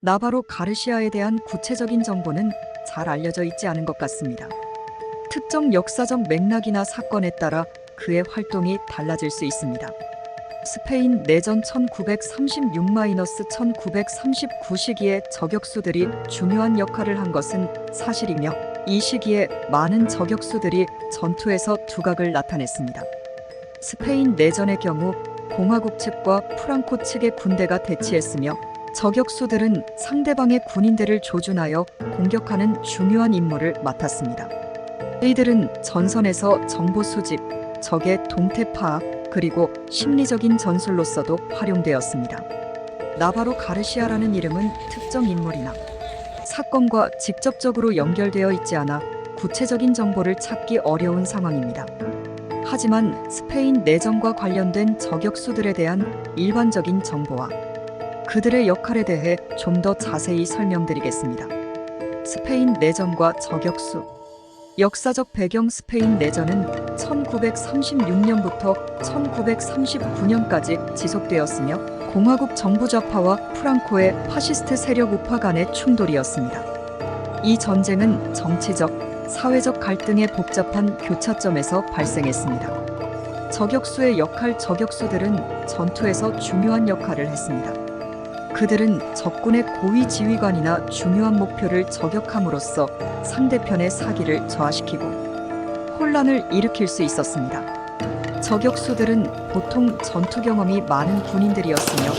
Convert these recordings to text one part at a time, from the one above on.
나바로 가르시아에 대한 구체적인 정보는 잘 알려져 있지 않은 것 같습니다. 특정 역사적 맥락이나 사건에 따라 그의 활동이 달라질 수 있습니다. 스페인 내전 1936-1939 시기에 저격수들이 중요한 역할을 한 것은 사실이며 이 시기에 많은 저격수들이 전투에서 두각을 나타냈습니다. 스페인 내전의 경우 공화국 측과 프랑코 측의 군대가 대치했으며 저격수들은 상대방의 군인들을 조준하여 공격하는 중요한 임무를 맡았습니다. 이들은 전선에서 정보 수집, 적의 동태 파악, 그리고 심리적인 전술로서도 활용되었습니다. 나바로 가르시아라는 이름은 특정 인물이나 사건과 직접적으로 연결되어 있지 않아 구체적인 정보를 찾기 어려운 상황입니다. 하지만 스페인 내전과 관련된 저격수들에 대한 일반적인 정보와 그들의 역할에 대해 좀 더 자세히 설명드리겠습니다. 스페인 내전과 저격수 역사적 배경 스페인 내전은 1936년부터 1939년까지 지속되었으며 공화국 정부 좌파와 프랑코의 파시스트 세력 우파 간의 충돌이었습니다. 이 전쟁은 정치적, 사회적 갈등의 복잡한 교차점에서 발생했습니다. 저격수의 역할 저격수들은 전투에서 중요한 역할을 했습니다. 그들은 적군의 고위 지휘관이나 중요한 목표를 저격함으로써 상대편의 사기를 저하시키고 혼란을 일으킬 수 있었습니다. 저격수들은 보통 전투 경험이 많은 군인들이었으며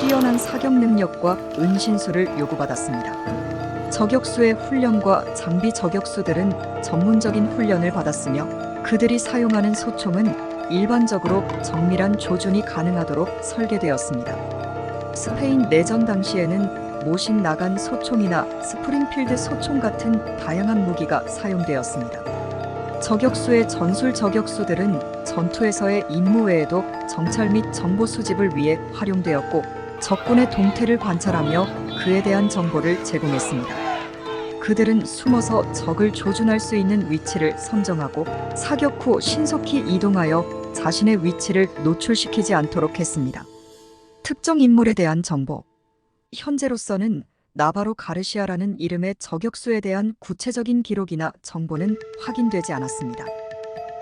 뛰어난 사격 능력과 은신술을 요구받았습니다. 저격수의 훈련과 장비 저격수들은 전문적인 훈련을 받았으며 그들이 사용하는 소총은 일반적으로 정밀한 조준이 가능하도록 설계되었습니다. 스페인 내전 당시에는 모신 나간 소총이나 스프링필드 소총 같은 다양한 무기가 사용되었습니다. 저격수의 전술 저격수들은 전투에서의 임무 외에도 정찰 및 정보 수집을 위해 활용되었고 적군의 동태를 관찰하며 그에 대한 정보를 제공했습니다. 그들은 숨어서 적을 조준할 수 있는 위치를 선정하고 사격 후 신속히 이동하여 자신의 위치를 노출시키지 않도록 했습니다. 특정 인물에 대한 정보. 현재로서는 나바로 가르시아라는 이름의 저격수에 대한 구체적인 기록이나 정보는 확인되지 않았습니다.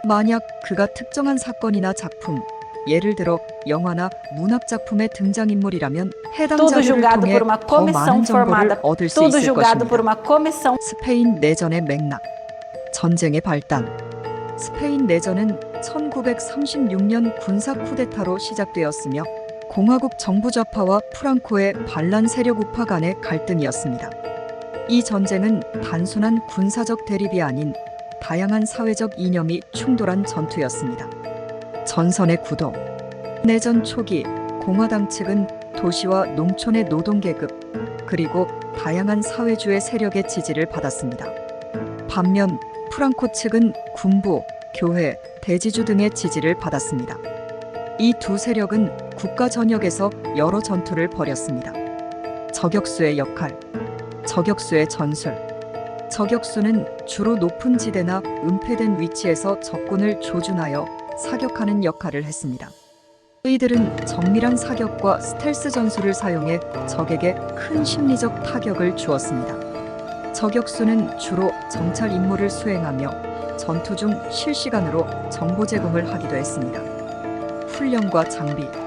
만약 그가 특정한 사건이나 작품, 예를 들어 영화나 문학 작품의 등장인물이라면 해당 자료를 통해 더 많은 정보를. 얻을 수 있을 것입니다. 스페인 내전의 맥락, 전쟁의 발단. 스페인 내전은 1936년 군사 쿠데타로 시작되었으며 공화국 정부 좌파와 프랑코의 반란 세력 우파 간의 갈등이었습니다. 이 전쟁은 단순한 군사적 대립이 아닌 다양한 사회적 이념이 충돌한 전투였습니다. 전선의 구도. 내전 초기 공화당 측은 도시와 농촌의 노동계급 그리고 다양한 사회주의 세력의 지지를 받았습니다. 반면 프랑코 측은 군부, 교회, 대지주 등의 지지를 받았습니다. 이 두 세력은 국가 전역에서 여러 전투를 벌였습니다. 저격수의 역할, 저격수의 전술. 저격수는 주로 높은 지대나 은폐된 위치에서 적군을 조준하여 사격하는 역할을 했습니다. 이들은 정밀한 사격과 스텔스 전술을 사용해 적에게 큰 심리적 타격을 주었습니다. 저격수는 주로 정찰 임무를 수행하며 전투 중 실시간으로 정보 제공을 하기도 했습니다. 훈련과 장비.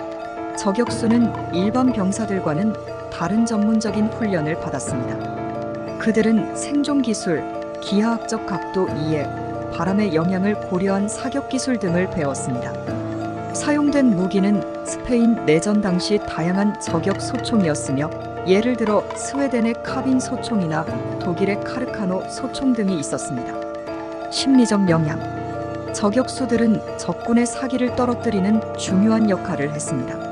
저격수는 일반 병사들과는 다른 전문적인 훈련을 받았습니다. 그들은 생존 기술, 기하학적 각도 이해, 바람의 영향을 고려한 사격 기술 등을 배웠습니다. 사용된 무기는 스페인 내전 당시 다양한 저격 소총이었으며 예를 들어 스웨덴의 카빈 소총이나 독일의 카르카노 소총 등이 있었습니다. 심리적 영향. 저격수들은 적군의 사기를 떨어뜨리는 중요한 역할을 했습니다.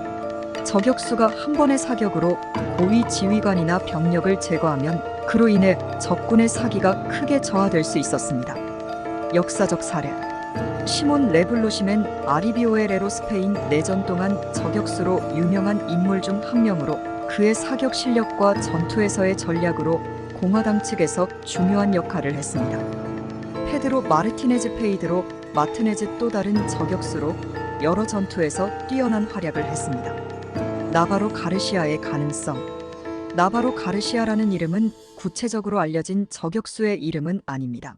저격수가 한 번의 사격으로 고위 지휘관이나 병력을 제거하면 그로 인해 적군의 사기가 크게 저하될 수 있었습니다. 역사적 사례. 시몬 레블로시멘 아리비오에레로 스페인 내전 동안 저격수로 유명한 인물 중 한 명으로 그의 사격 실력과 전투에서의 전략으로 공화당 측에서 중요한 역할을 했습니다. 페드로 마르티네즈 페이드로 마트네즈 또 다른 저격수로 여러 전투에서 뛰어난 활약을 했습니다. 나바로 가르시아의 가능성 나바로 가르시아라는 이름은 구체적으로 알려진 저격수의 이름은 아닙니다.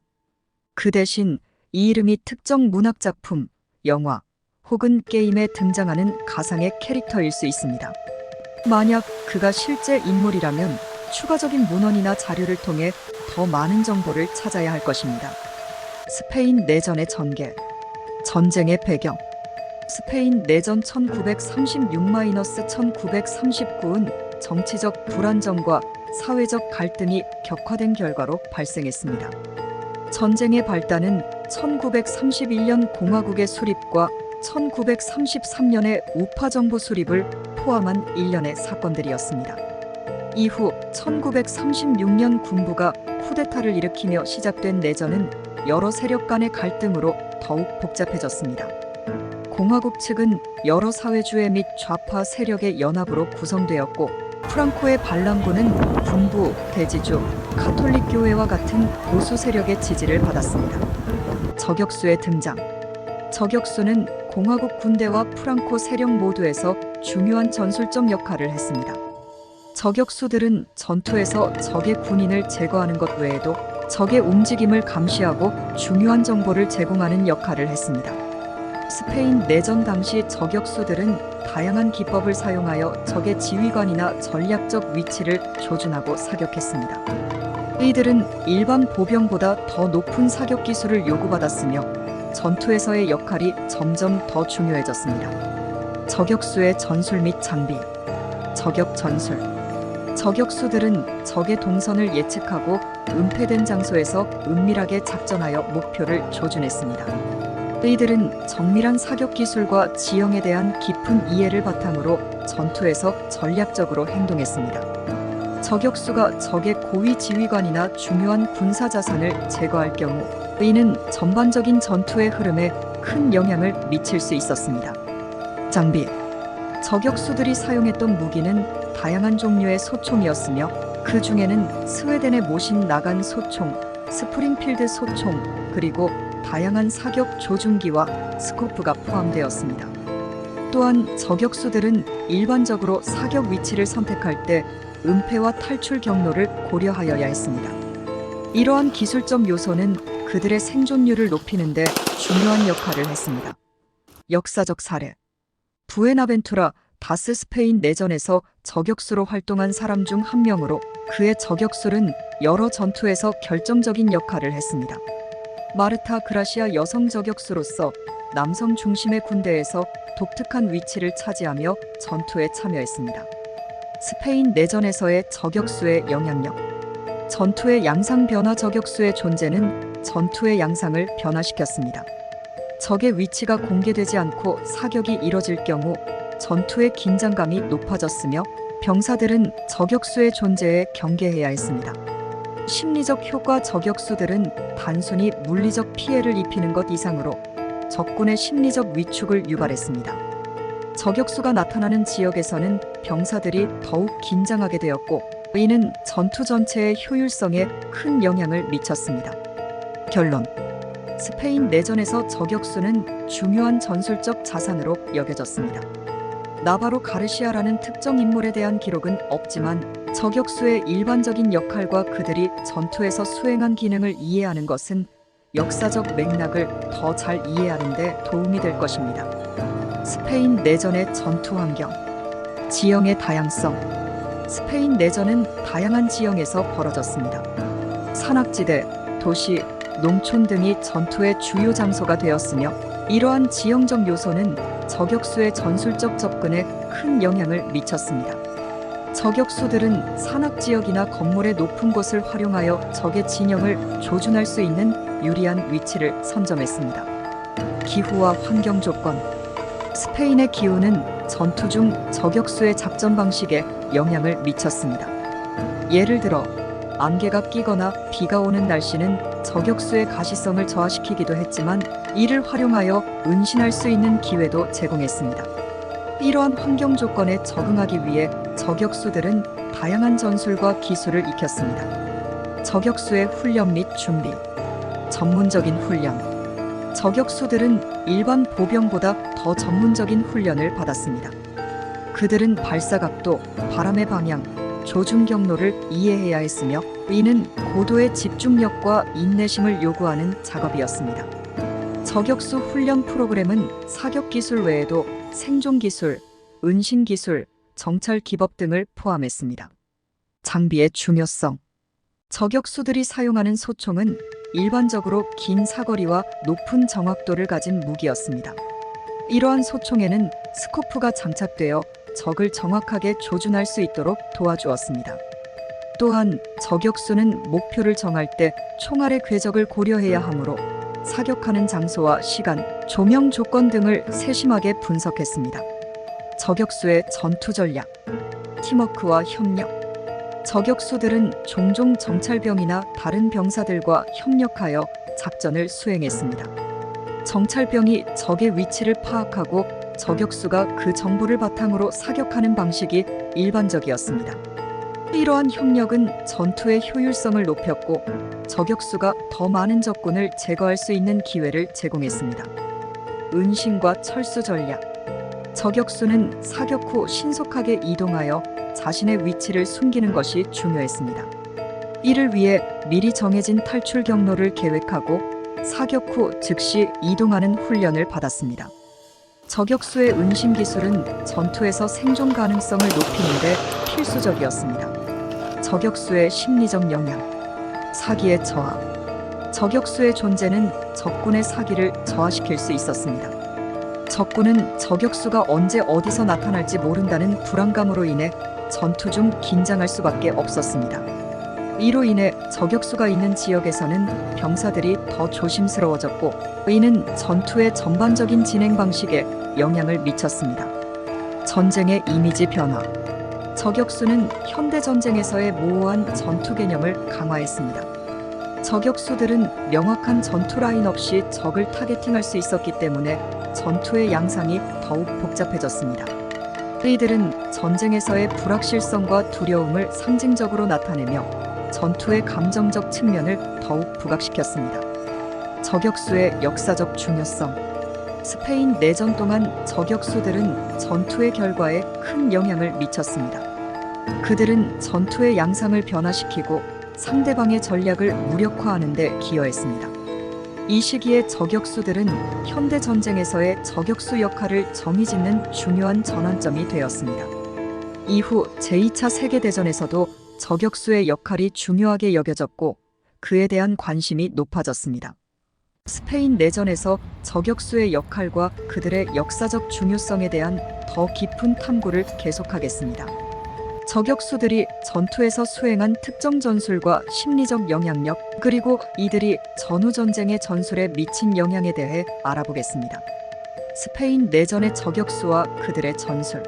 그 대신 이 이름이 특정 문학작품, 영화 혹은 게임에 등장하는 가상의 캐릭터일 수 있습니다. 만약 그가 실제 인물이라면 추가적인 문헌이나 자료를 통해 더 많은 정보를 찾아야 할 것입니다. 스페인 내전의 전개, 전쟁의 배경. 스페인 내전 1936-1939은 정치적 불안정과 사회적 갈등이 격화된 결과로 발생했습니다. 전쟁의 발단은 1931년 공화국의 수립과 1933년의 우파 정부 수립을 포함한 일련의 사건들이었습니다. 이후 1936년 군부가 쿠데타를 일으키며 시작된 내전은 여러 세력 간의 갈등으로 더욱 복잡해졌습니다. 공화국 측은 여러 사회주의 및 좌파 세력의 연합으로 구성되었고 프랑코의 반란군은 군부, 대지주, 가톨릭 교회와 같은 보수 세력의 지지를 받았습니다. 저격수의 등장. 저격수는 공화국 군대와 프랑코 세력 모두에서 중요한 전술적 역할을 했습니다. 저격수들은 전투에서 적의 군인을 제거하는 것 외에도 적의 움직임을 감시하고 중요한 정보를 제공하는 역할을 했습니다. 스페인 내전 당시 저격수들은 다양한 기법을 사용하여 적의 지휘관이나 전략적 위치를 조준하고 사격했습니다. 이들은 일반 보병보다 더 높은 사격 기술을 요구받았으며 전투에서의 역할이 점점 더 중요해졌습니다. 저격수의 전술 및 장비, 저격 전술. 저격수들은 적의 동선을 예측하고 은폐된 장소에서 은밀하게 작전하여 목표를 조준했습니다. 이들은 정밀한 사격 기술과 지형에 대한 깊은 이해를 바탕으로 전투에서 전략적으로 행동했습니다. 저격수가 적의 고위 지휘관이나 중요한 군사 자산을 제거할 경우 이는 전반적인 전투의 흐름에 큰 영향을 미칠 수 있었습니다. 장비 저격수들이 사용했던 무기는 다양한 종류의 소총이었으며 그 중에는 스웨덴의 모신 나간 소총, 스프링필드 소총, 그리고 다양한 사격 조준기와 스코프가 포함되었습니다. 또한 저격수들은 일반적으로 사격 위치를 선택할 때 은폐와 탈출 경로를 고려하여야 했습니다. 이러한 기술적 요소는 그들의 생존율을 높이는데 중요한 역할을 했습니다. 역사적 사례 부에나벤투라 다스 스페인 내전에서 저격수로 활동한 사람 중 한 명으로 그의 저격술은 여러 전투에서 결정적인 역할을 했습니다. 마르타 그라시아 여성 저격수로서 남성 중심의 군대에서 독특한 위치를 차지하며 전투에 참여했습니다. 스페인 내전에서의 저격수의 영향력 전투의 양상 변화 저격수의 존재는 전투의 양상을 변화시켰습니다. 적의 위치가 공개되지 않고 사격이 이뤄질 경우 전투의 긴장감이 높아졌으며 병사들은 저격수의 존재에 경계해야 했습니다. 심리적 효과 저격수들은 단순히 물리적 피해를 입히는 것 이상으로 적군의 심리적 위축을 유발했습니다. 저격수가 나타나는 지역에서는 병사들이 더욱 긴장하게 되었고 이는 전투 전체의 효율성에 큰 영향을 미쳤습니다. 결론 스페인 내전에서 저격수는 중요한 전술적 자산으로 여겨졌습니다. 나바로 가르시아라는 특정 인물에 대한 기록은 없지만 저격수의 일반적인 역할과 그들이 전투에서 수행한 기능을 이해하는 것은 역사적 맥락을 더 잘 이해하는 데 도움이 될 것입니다. 스페인 내전의 전투 환경, 지형의 다양성. 스페인 내전은 다양한 지형에서 벌어졌습니다. 산악지대, 도시, 농촌 등이 전투의 주요 장소가 되었으며 이러한 지형적 요소는 저격수의 전술적 접근에 큰 영향을 미쳤습니다. 저격수들은 산악 지역이나 건물의 높은 곳을 활용하여 적의 진영을 조준할 수 있는 유리한 위치를 선점했습니다. 기후와 환경 조건 스페인의 기후는 전투 중 저격수의 작전 방식에 영향을 미쳤습니다. 예를 들어 안개가 끼거나 비가 오는 날씨는 저격수의 가시성을 저하시키기도 했지만 이를 활용하여 은신할 수 있는 기회도 제공했습니다. 이러한 환경 조건에 적응하기 위해 저격수들은 다양한 전술과 기술을 익혔습니다. 저격수의 훈련 및 준비, 전문적인 훈련. 저격수들은 일반 보병보다 더 전문적인 훈련을 받았습니다. 그들은 발사각도, 바람의 방향, 조준 경로를 이해해야 했으며 이는 고도의 집중력과 인내심을 요구하는 작업이었습니다. 저격수 훈련 프로그램은 사격 기술 외에도 생존 기술, 은신 기술, 정찰 기법 등을 포함했습니다. 장비의 중요성. 저격수들이 사용하는 소총은 일반적으로 긴 사거리와 높은 정확도를 가진 무기였습니다. 이러한 소총에는 스코프가 장착되어 적을 정확하게 조준할 수 있도록 도와주었습니다. 또한 저격수는 목표를 정할 때 총알의 궤적을 고려해야 하므로 사격하는 장소와 시간, 조명 조건 등을 세심하게 분석했습니다. 저격수의 전투 전략, 팀워크와 협력. 저격수들은 종종 정찰병이나 다른 병사들과 협력하여 작전을 수행했습니다. 정찰병이 적의 위치를 파악하고 저격수가 그 정보를 바탕으로 사격하는 방식이 일반적이었습니다. 이러한 협력은 전투의 효율성을 높였고 저격수가 더 많은 적군을 제거할 수 있는 기회를 제공했습니다. 은신과 철수 전략. 저격수는 사격 후 신속하게 이동하여 자신의 위치를 숨기는 것이 중요했습니다. 이를 위해 미리 정해진 탈출 경로를 계획하고 사격 후 즉시 이동하는 훈련을 받았습니다. 저격수의 은신 기술은 전투에서 생존 가능성을 높이는데 필수적이었습니다. 저격수의 심리적 영향, 사기의 저하. 저격수의 존재는 적군의 사기를 저하시킬 수 있었습니다. 적군은 저격수가 언제 어디서 나타날지 모른다는 불안감으로 인해 전투 중 긴장할 수밖에 없었습니다. 이로 인해 저격수가 있는 지역에서는 병사들이 더 조심스러워졌고 이는 전투의 전반적인 진행 방식에 영향을 미쳤습니다. 전쟁의 이미지 변화. 저격수는 현대 전쟁에서의 모호한 전투 개념을 강화했습니다. 저격수들은 명확한 전투 라인 없이 적을 타겟팅할 수 있었기 때문에 전투의 양상이 더욱 복잡해졌습니다. 이들은 전쟁에서의 불확실성과 두려움을 상징적으로 나타내며 전투의 감정적 측면을 더욱 부각시켰습니다. 저격수의 역사적 중요성. 스페인 내전 동안 저격수들은 전투의 결과에 큰 영향을 미쳤습니다. 그들은 전투의 양상을 변화시키고 상대방의 전략을 무력화하는 데 기여했습니다. 이 시기에 저격수들은 현대 전쟁에서의 저격수 역할을 정의짓는 중요한 전환점이 되었습니다. 이후 제2차 세계대전에서도 저격수의 역할이 중요하게 여겨졌고 그에 대한 관심이 높아졌습니다. 스페인 내전에서 저격수의 역할과 그들의 역사적 중요성에 대한 더 깊은 탐구를 계속하겠습니다. 저격수들이 전투에서 수행한 특정 전술과 심리적 영향력, 그리고 이들이 전후 전쟁의 전술에 미친 영향에 대해 알아보겠습니다. 스페인 내전의 저격수와 그들의 전술.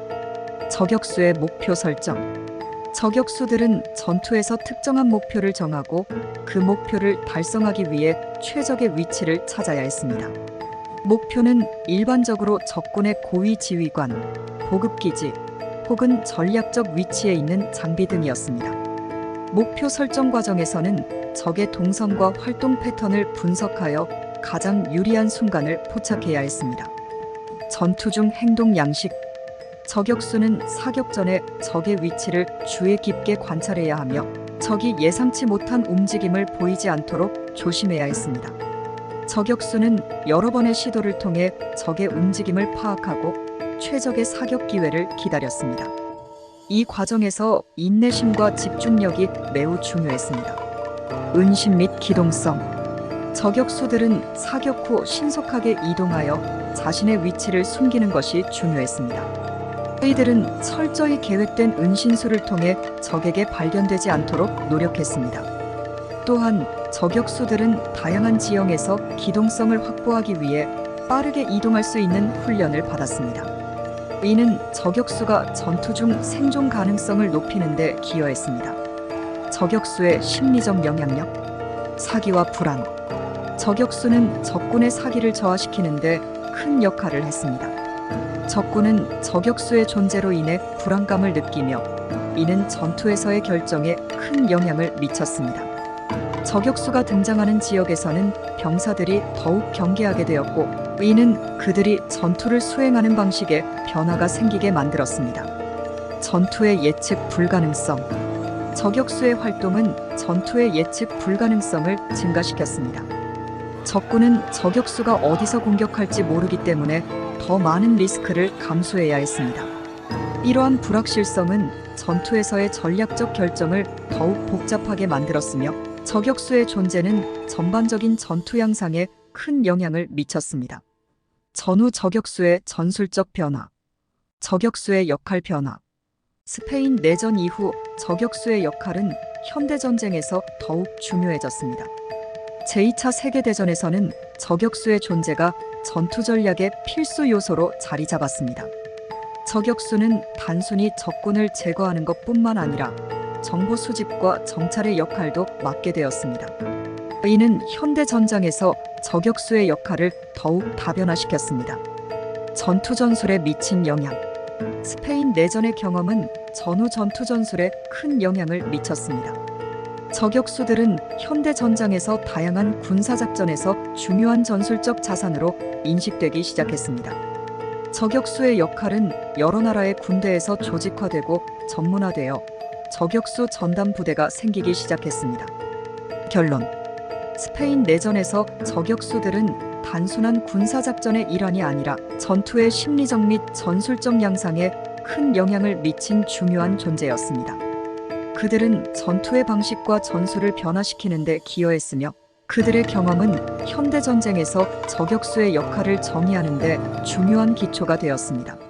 저격수의 목표 설정. 저격수들은 전투에서 특정한 목표를 정하고 그 목표를 달성하기 위해 최적의 위치를 찾아야 했습니다. 목표는 일반적으로 적군의 고위 지휘관, 보급기지, 혹은 전략적 위치에 있는 장비 등이었습니다. 목표 설정 과정에서는 적의 동선과 활동 패턴을 분석하여 가장 유리한 순간을 포착해야 했습니다. 전투 중 행동 양식 저격수는 사격 전에 적의 위치를 주의 깊게 관찰해야 하며 적이 예상치 못한 움직임을 보이지 않도록 조심해야 했습니다. 저격수는 여러 번의 시도를 통해 적의 움직임을 파악하고 최적의 사격 기회를 기다렸습니다. 이 과정에서 인내심과 집중력이 매우 중요했습니다. 은신 및 기동성. 저격수들은 사격 후 신속하게 이동하여 자신의 위치를 숨기는 것이 중요했습니다. 이들은 철저히 계획된 은신수를 통해 적에게 발견되지 않도록 노력했습니다. 또한 저격수들은 다양한 지형에서 기동성을 확보하기 위해 빠르게 이동할 수 있는 훈련을 받았습니다. 이는 저격수가 전투 중 생존 가능성을 높이는 데 기여했습니다. 저격수의 심리적 영향력, 사기와 불안. 저격수는 적군의 사기를 저하시키는 데 큰 역할을 했습니다. 적군은 저격수의 존재로 인해 불안감을 느끼며 이는 전투에서의 결정에 큰 영향을 미쳤습니다. 저격수가 등장하는 지역에서는 병사들이 더욱 경계하게 되었고 이는 그들이 전투를 수행하는 방식에 변화가 생기게 만들었습니다. 전투의 예측 불가능성. 저격수의 활동은 전투의 예측 불가능성을 증가시켰습니다. 적군은 저격수가 어디서 공격할지 모르기 때문에 더 많은 리스크를 감수해야 했습니다. 이러한 불확실성은 전투에서의 전략적 결정을 더욱 복잡하게 만들었으며 저격수의 존재는 전반적인 전투 양상에 큰 영향을 미쳤습니다. 전후 저격수의 전술적 변화, 저격수의 역할 변화, 스페인 내전 이후 저격수의 역할은 현대전쟁에서 더욱 중요해졌습니다. 제2차 세계대전에서는 저격수의 존재가 전투 전략의 필수 요소로 자리 잡았습니다. 저격수는 단순히 적군을 제거하는 것 뿐만 아니라 정보 수집과 정찰의 역할도 맡게 되었습니다. 이는 현대전장에서 저격수의 역할을 더욱 다변화시켰습니다. 전투 전술에 미친 영향. 스페인 내전의 경험은 전후 전투 전술에 큰 영향을 미쳤습니다. 저격수들은 현대 전장에서 다양한 군사 작전에서 중요한 전술적 자산으로 인식되기 시작했습니다. 저격수의 역할은 여러 나라의 군대에서 조직화되고 전문화되어 저격수 전담 부대가 생기기 시작했습니다. 결론. 스페인 내전에서 저격수들은 단순한 군사 작전의 일환이 아니라 전투의 심리적 및 전술적 양상에 큰 영향을 미친 중요한 존재였습니다. 그들은 전투의 방식과 전술을 변화시키는 데 기여했으며 그들의 경험은 현대 전쟁에서 저격수의 역할을 정의하는 데 중요한 기초가 되었습니다.